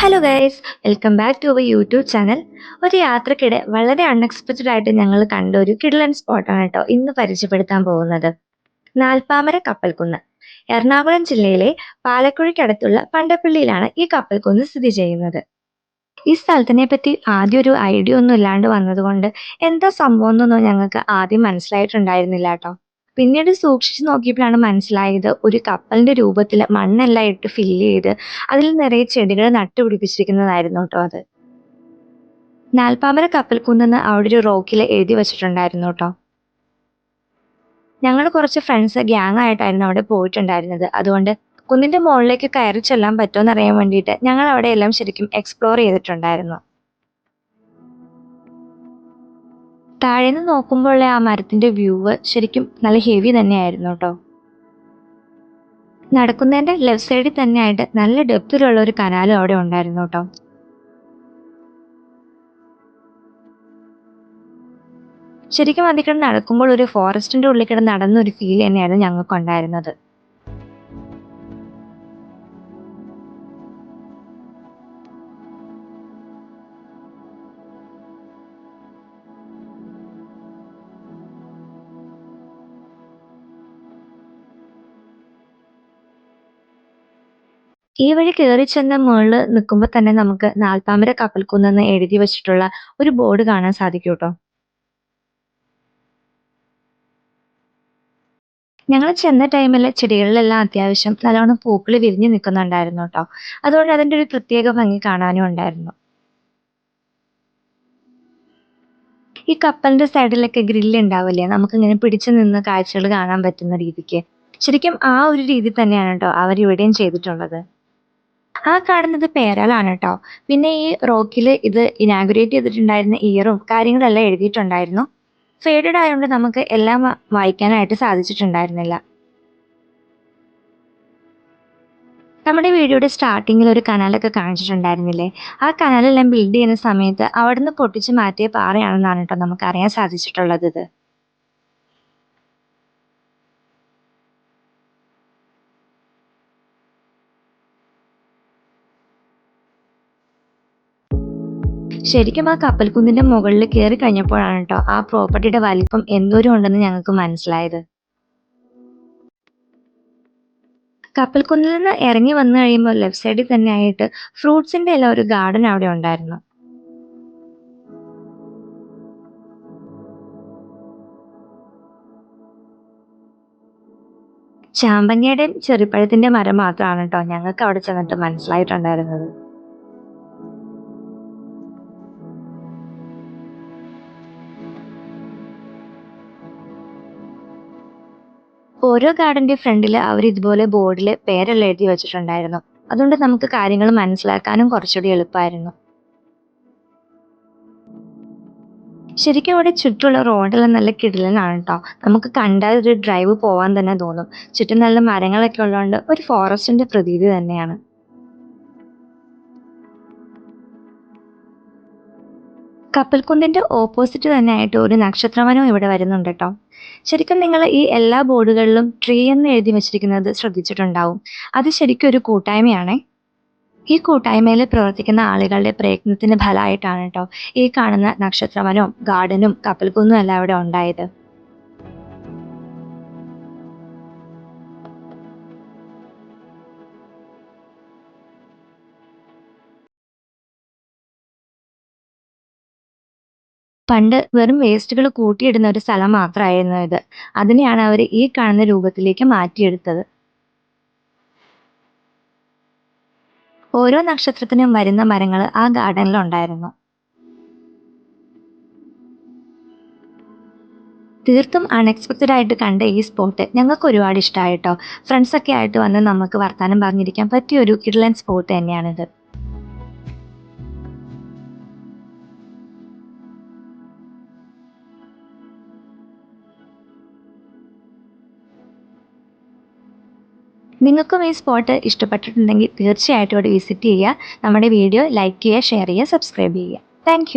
Hello guys welcome back to our YouTube channel ഒരു യാത്രക്കിടെ വളരെ അൺഎക്സ്പെക്റ്റഡ് ആയിട്ട് ഞങ്ങൾ കണ്ട ഒരു കിഡ്ലൻ സ്പോട്ടാണ് കേട്ടോ ഇന്ന് പരിചയപ്പെടുത്താൻ പോകുന്നത്. നാൽപ്പാമര കപ്പൽക്കുന്ന്. എറണാകുളം ജില്ലയിലെ പാലക്കുഴിക്കടുത്തുള്ള പണ്ടപ്പള്ളിയിലാണ് ഈ കപ്പൽക്കുന്ന് സ്ഥിതി ചെയ്യുന്നത്. ഈ സ്ഥലത്തിനെ പറ്റി ആദ്യം ഒരു ഐഡിയ ഒന്നും ഇല്ലാണ്ട് വന്നതുകൊണ്ട് എന്താ സംഭവം എന്നൊന്നും ഞങ്ങൾക്ക് ആദ്യം മനസ്സിലായിട്ടുണ്ടായിരുന്നില്ല കേട്ടോ. പിന്നീട് സൂക്ഷിച്ചു നോക്കിയപ്പോഴാണ് മനസ്സിലായത് ഒരു കപ്പലിന്റെ രൂപത്തിൽ മണ്ണെല്ലാം ഇട്ട് ഫില്ല് ചെയ്ത് അതിൽ നിറയെ ചെടികൾ നട്ടുപിടിപ്പിച്ചിരിക്കുന്നതായിരുന്നു കേട്ടോ അത്. നാൽപ്പാമര കപ്പൽ കുന്നെന്ന് അവിടെ ഒരു റോക്കിൽ എഴുതി വെച്ചിട്ടുണ്ടായിരുന്നു കേട്ടോ. ഞങ്ങൾ കുറച്ച് ഫ്രണ്ട്സ് ഗ്യാങ് ആയിട്ടായിരുന്നു അവിടെ പോയിട്ടുണ്ടായിരുന്നത്. അതുകൊണ്ട് കുന്നിന്റെ മുകളിലേക്ക് കയറി ചെല്ലാൻ പറ്റുമോ എന്നറിയാൻ വേണ്ടിയിട്ട് ഞങ്ങൾ അവിടെ എല്ലാം ശരിക്കും എക്സ്പ്ലോർ ചെയ്തിട്ടുണ്ടായിരുന്നു. താഴേന്ന് നോക്കുമ്പോഴുള്ള ആ മരത്തിന്റെ വ്യൂവ് ശരിക്കും നല്ല ഹെവി തന്നെയായിരുന്നു കേട്ടോ നടക്കുന്നതിന്റെ ലെഫ്റ്റ് സൈഡിൽ തന്നെയായിട്ട് നല്ല ഡെപ്തിലുള്ള ഒരു കനാലും അവിടെ ഉണ്ടായിരുന്നു കേട്ടോ ശരിക്കും അതിൽ നടക്കുമ്പോൾ ഒരു ഫോറസ്റ്റിന്റെ ഉള്ളിൽ കിടന്ന് നടന്ന ഒരു ഫീൽ തന്നെയായിരുന്നു ഞങ്ങൾക്ക് ഈ വഴി കയറി ചെന്ന മുകളിൽ നിൽക്കുമ്പോൾ തന്നെ നമുക്ക് നാൽപ്പാമര കപ്പൽക്കുന്നെന്ന് എഴുതി വെച്ചിട്ടുള്ള ഒരു ബോർഡ് കാണാൻ സാധിക്കും കേട്ടോ. ഞങ്ങൾ ചെന്ന ടൈമിൽ ചെടികളിലെല്ലാം അത്യാവശ്യം നല്ലോണം പൂക്കൾ വിരിഞ്ഞു നിൽക്കുന്നുണ്ടായിരുന്നു കേട്ടോ. അതുകൊണ്ട് അതിന്റെ ഒരു പ്രത്യേക ഭംഗി കാണാനും ഉണ്ടായിരുന്നു. ഈ കപ്പലിന്റെ സൈഡിലൊക്കെ ഗ്രില്ല് ഉണ്ടാവില്ലേ? നമുക്കിങ്ങനെ പിടിച്ചു നിന്ന് കാഴ്ചകൾ കാണാൻ പറ്റുന്ന രീതിക്ക്. ശരിക്കും ആ ഒരു രീതി തന്നെയാണ് കേട്ടോ അവരിവിടെയും ചെയ്തിട്ടുള്ളത്. ആ കാണുന്നത് പേരാലാണ് കേട്ടോ പിന്നെ ഈ റോക്കിൽ ഇത് ഇനാഗുറേറ്റ് ചെയ്തിട്ടുണ്ടായിരുന്ന ഇയറും കാര്യങ്ങളെല്ലാം എഴുതിയിട്ടുണ്ടായിരുന്നു. ഫേഡഡ് ആയതുകൊണ്ട് നമുക്ക് എല്ലാം വായിക്കാനായിട്ട് സാധിച്ചിട്ടുണ്ടായിരുന്നില്ല. നമ്മുടെ വീഡിയോയുടെ സ്റ്റാർട്ടിങ്ങിൽ ഒരു കനാലൊക്കെ കാണിച്ചിട്ടുണ്ടായിരുന്നില്ലേ? ആ കനാലെല്ലാം ബിൽഡ് ചെയ്യുന്ന സമയത്ത് അവിടുന്ന് പൊട്ടിച്ച് മാറ്റിയ പാറയാണെന്നാണ് കേട്ടോ നമുക്ക് അറിയാൻ സാധിച്ചിട്ടുള്ളത് ഇത്. ശരിക്കും ആ കപ്പൽക്കുന്നിന്റെ മുകളിൽ കയറി കഴിഞ്ഞപ്പോഴാണ് കേട്ടോ ആ പ്രോപ്പർട്ടിയുടെ വലിപ്പം എന്തോരം ഉണ്ടെന്ന് ഞങ്ങൾക്ക് മനസ്സിലായത്. കപ്പൽക്കുന്നിൽ നിന്ന് ഇറങ്ങി വന്നു കഴിയുമ്പോൾ ലെഫ്റ്റ് സൈഡിൽ തന്നെ ആയിട്ട് ഫ്രൂട്ട്സിന്റെ എല്ലാം ഒരു ഗാർഡൻ അവിടെ ഉണ്ടായിരുന്നു. ചാമ്പങ്ങയുടെയും ചെറുപ്പഴത്തിന്റെ മരം മാത്രമാണ് കേട്ടോ ഞങ്ങൾക്ക് അവിടെ ചെന്നിട്ട് മനസ്സിലായിട്ടുണ്ടായിരുന്നത്. ഓരോ ഗാർഡന്റെ ഫ്രണ്ടിൽ അവർ ഇതുപോലെ ബോർഡിൽ പേരെല്ലാം എഴുതി വെച്ചിട്ടുണ്ടായിരുന്നു. അതുകൊണ്ട് നമുക്ക് കാര്യങ്ങൾ മനസ്സിലാക്കാനും കുറച്ചുകൂടി എളുപ്പമായിരുന്നു. ശരിക്കും അവിടെ ചുറ്റുമുള്ള റോഡെല്ലാം നല്ല കിടിലനാണ് കേട്ടോ നമുക്ക് കണ്ടാൽ ഒരു ഡ്രൈവ് പോവാൻ തന്നെ തോന്നും. ചുറ്റും നല്ല മരങ്ങളൊക്കെ ഉള്ളതുകൊണ്ട് ഒരു ഫോറസ്റ്റിന്റെ പ്രതീതി തന്നെയാണ്. കപ്പൽക്കുന്നിന്റെ ഓപ്പോസിറ്റ് തന്നെ ആയിട്ട് ഒരു നക്ഷത്രവനവും ഇവിടെ വരുന്നുണ്ട് കേട്ടോ ശരിക്കും നിങ്ങൾ ഈ എല്ലാ ബോർഡുകളിലും ട്രീ എന്ന് എഴുതി വെച്ചിരിക്കുന്നത് ശ്രദ്ധിച്ചിട്ടുണ്ടാവും. അത് ശരിക്കും ഒരു കൂട്ടായ്മയാണേ. ഈ കൂട്ടായ്മയിൽ പ്രവർത്തിക്കുന്ന ആളുകളുടെ പ്രയത്നത്തിന്റെ ഫലമായിട്ടാണ് കേട്ടോ ഈ കാണുന്ന നക്ഷത്രവനവും ഗാർഡനും കപ്പൽക്കുന്നും എല്ലാം ഇവിടെ ഉണ്ടായത്. പണ്ട് വെറും വേസ്റ്റുകൾ കൂട്ടിയിടുന്ന ഒരു സ്ഥലം മാത്രമായിരുന്നു ഇത്. അതിനെയാണ് അവർ ഈ കാണുന്ന രൂപത്തിലേക്ക് മാറ്റിയെടുത്തത്. ഓരോ നക്ഷത്രത്തിനും വരുന്ന മരങ്ങൾ ആ ഗാർഡനിൽ ഉണ്ടായിരുന്നു. തീർത്തും അൺഎക്സ്പെക്റ്റഡ് ആയിട്ട് കണ്ട ഈ സ്പോട്ട് ഞങ്ങൾക്ക് ഒരുപാട് ഇഷ്ടമായിട്ടോ ഫ്രണ്ട്സൊക്കെ ആയിട്ട് വന്ന് നമുക്ക് വർത്താനം പറഞ്ഞിരിക്കാൻ പറ്റിയ ഒരു കിഡ്ലൻ സ്പോട്ട് തന്നെയാണിത്. നിങ്ങൾക്കും ഈ സ്പോട്ട് ഇഷ്ടപ്പെട്ടിട്ടുണ്ടെങ്കിൽ തീർച്ചയായിട്ടും അവിടെ വിസിറ്റ് ചെയ്യുക. നമ്മുടെ വീഡിയോ ലൈക്ക് ചെയ്യുക ഷെയർ ചെയ്യുക സബ്സ്ക്രൈബ് ചെയ്യുക. താങ്ക്